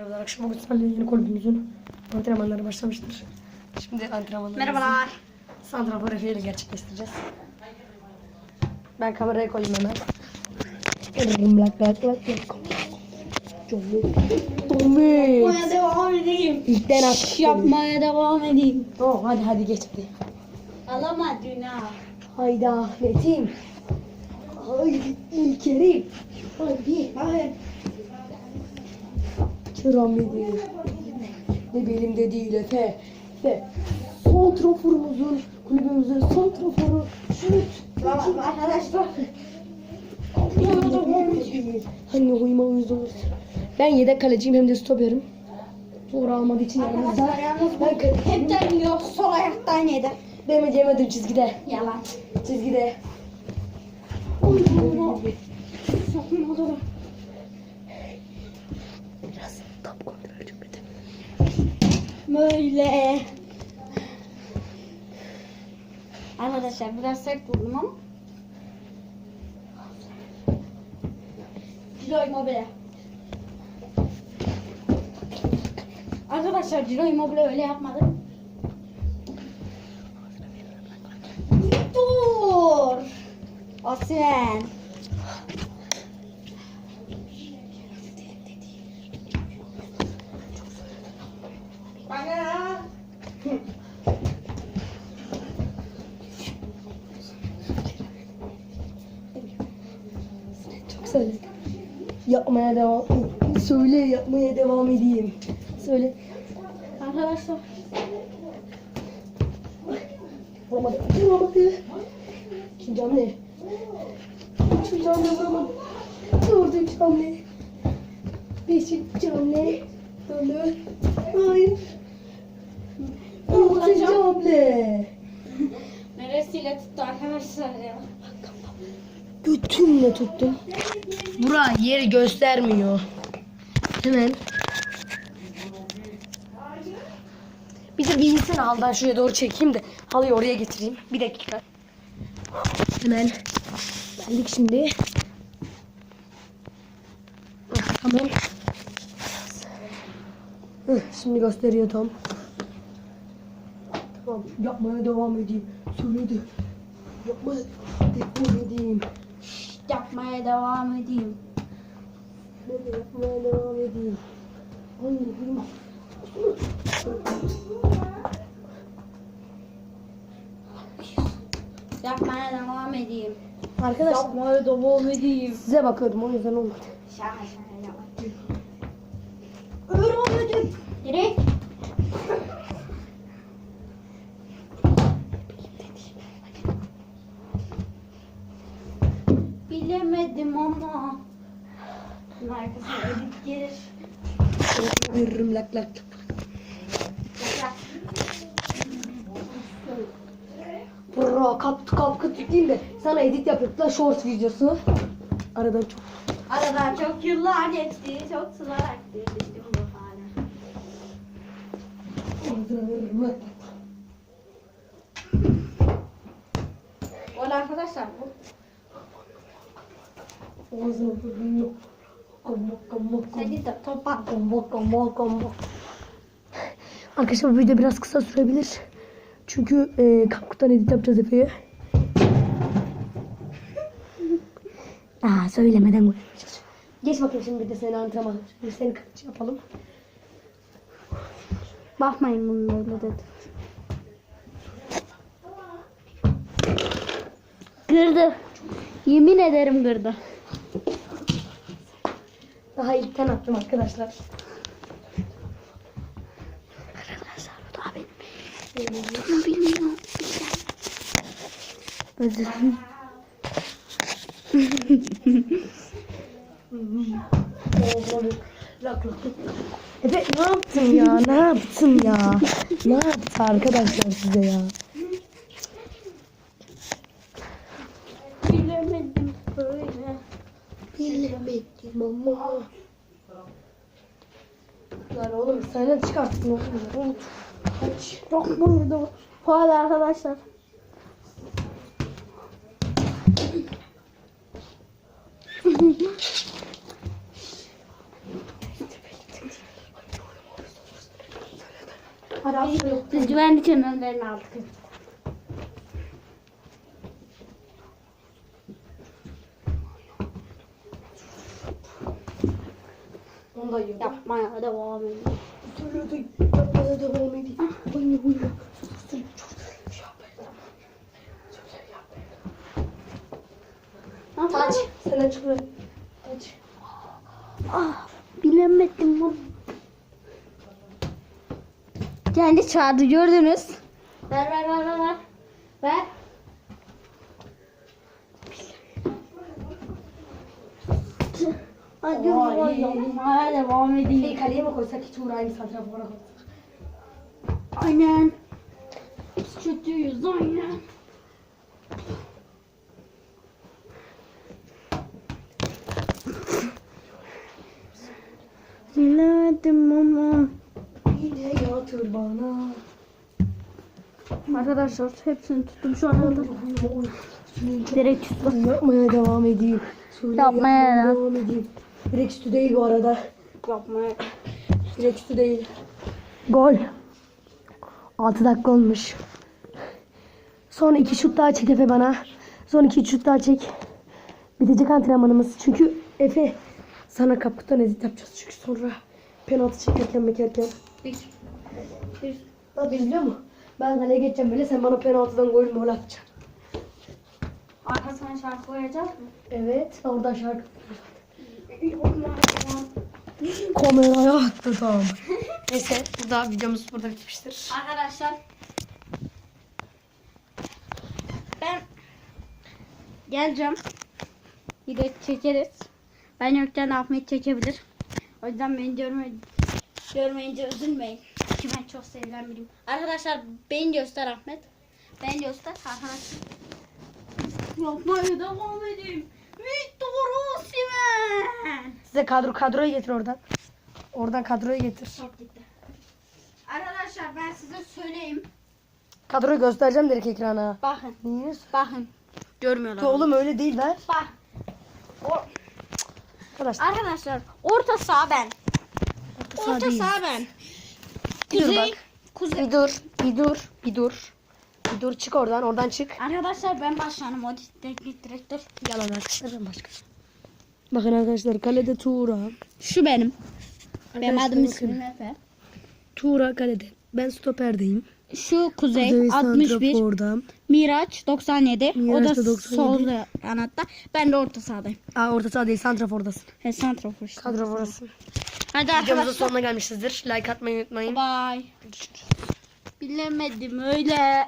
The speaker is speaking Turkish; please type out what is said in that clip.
Merhabalar akşam bugün Salih'le yeni kulübümüzün antrenmanları başlamıştır. Şimdi antrenmanları Merhabalar. Santrafor Efe ile gerçekleştireceğiz. Ben kamerayı koyayım hemen. Lak lak lak lak. Tommy. Devam edeyim. İlkten at. Yapmaya devam edeyim. Oh, hadi hadi geç hadi. Alamadın ha. Haydi Ahmet'im. Haydi İlker'im. Haydi Ahmet. Kiramidi. Ne belimde değil Efe. Ve son traforumuzun, kulübümüzün son traforu şut. Arkadaşlar. Hani uyuma uyuz olur. Ben yedek kaleciyim hem de stoperim. Sonra almadığı için yanımızda. Ben hepten yok. Sol ayaktan yedi. Benim yemedim çizgide. Yalan. Çizgide. Biraz Böyle. Arkadaşlar biraz sert vurdum ama. Ciro Immobile. Arkadaşlar Ciro Immobile öyle yapmadı. Dur. Osimhen. Yapmaya devam. Söyle yapmaya devam edeyim. Söyle. Arkadaşlar. Vuramadı. Vuramadı. İkinci hamle. Üçüncü hamle vuramadı. Dördüncü hamle. Beşinci hamle. Döndü. Hayır. Altıncı hamle. Neresiyle tuttu arkadaşlar ya? Götümle tuttum. Bura yeri göstermiyor. Hemen. Bir de bir insan haldan şuraya doğru çekeyim de halıyı oraya getireyim. Bir dakika. Hemen geldik şimdi. Ah, Tamam. Şimdi gösteriyor tam. Tamam yapmaya devam edeyim. Söyledi. Yapmaya devam edeyim. Yapmaya devam edeyim. Böyle yapmaya devam edeyim. Ay benim Yapmaya devam edeyim. Arkadaşlar Yapmaya devam edeyim. size bakıyordum o yüzden olmadı. Şaka şaka yapma. Öğrenmedim. Direkt. Bilemedim ama. Bunun arkasına edit gelir. Veririm lak lak. Bro kap kap yükleyeyim de sana edit yapıp da short videosu. Aradan çok. Aradan çok yıllar geçti. Çok sular aktı. Düştüm bu hale. Arada arkadaşlar bu. Ağzına veririm Arkadaşlar bu video biraz kısa sürebilir. Çünkü e, kapkutan edit yapacağız Efe'ye. Aa söylemeden koyacağız. Geç bakayım şimdi bir de seni antrenman. Bir seni kaç yapalım. Bakmayın bunun öyle dedi. Kırdı. Yemin ederim kırdı. Daha ilkten attım arkadaşlar. Arkadaşlar bu da benim. Bunu bilmiyorum. Özür. Efe ne yaptın ya? Ne yaptın ya? Ne yaptı arkadaşlar size ya? Bilemedim böyle. Bilemedim ama. Lan oğlum sana çıkarttın oğlum. Unut. Yok burada. Bu arada arkadaşlar. Biz güvenlik önlemlerini aldık. Onu da yiyor. Yapmaya devam edin. Söylüyordu. Yapmaya devam edeyim. Anne uyuma. Sus, çok söyle, şey yapmayın. Söyle, yapmayın. Aç. Sen aç burayı. Aç. Ah, bilemedim bunu. Kendi çağırdı gördünüz. Ver ver ver ver ver. Ver. Hadi Ay. Hala devam Şey edeyim. kaleye mi koysak hiç uğrayın santrafora koysak. Aynen. Biz kötüyüz aynen. Bilemedim ama. Yine yatır bana. Arkadaşlar hepsini tuttum şu anda. Direkt tuttum. Yapmaya devam edeyim. Söyle, Yapmaya yapmaya devam. devam edeyim. Direkt üstü değil bu arada. Yapmaya. Direkt üstü değil. Gol. 6 dakika olmuş. Son iki şut daha çek Efe bana. Son iki şut daha çek. Bitecek antrenmanımız. Çünkü Efe sana kaptan edit yapacağız. Çünkü sonra penaltı çekerken mekerken. Bir. Bir. Abi biliyor musun? Ben kaleye geçeceğim böyle sen bana penaltıdan gol mü atacaksın. Arkasına şarkı koyacak mı? Evet. Oradan şarkı. Kameraya attı. Neyse burada videomuz burada bitmiştir. Arkadaşlar ben geleceğim. Yine çekeriz. Ben yokken Ahmet çekebilir. O yüzden beni görme, görmeyince üzülmeyin. Çünkü ben çok sevilen biriyim. Arkadaşlar beni göster Ahmet. Beni göster arkadaşlar. Yapmaya devam edeyim. Victor Osimhen. Size kadro kadroyu getir oradan. Oradan kadroyu getir. Gitti. Arkadaşlar ben size söyleyeyim. Kadroyu göstereceğim direkt ekrana. Bakın. Niye? Bakın. Görmüyorlar. Oğlum öyle değil ver. Bak. O- Arkadaşlar. Arkadaşlar orta saha ben. Orta değil. saha ben. Bir dur Kuzey. bak. Kuzey. Bir dur. Bir dur. Bir dur. Dur çık oradan. Oradan çık. Arkadaşlar ben başkanım. O teknik direktör. Yalan arkadaşlar ben başka. Bakın arkadaşlar kalede Tuğra. Şu benim. Benim adım ismim Efe. Tuğra kalede. Ben stoperdeyim. Şu Kuzey, Kuzey 61. santraforda. Miraç 97. Miraç o da da 97. sol kanatta. Ben de orta sahadayım. Aa orta saha değil santrafordasın. He santrafor işte. Burası. Hadi Videomuzun arkadaşlar. sonuna gelmişizdir. Like atmayı unutmayın. Bye. Bilemedim öyle.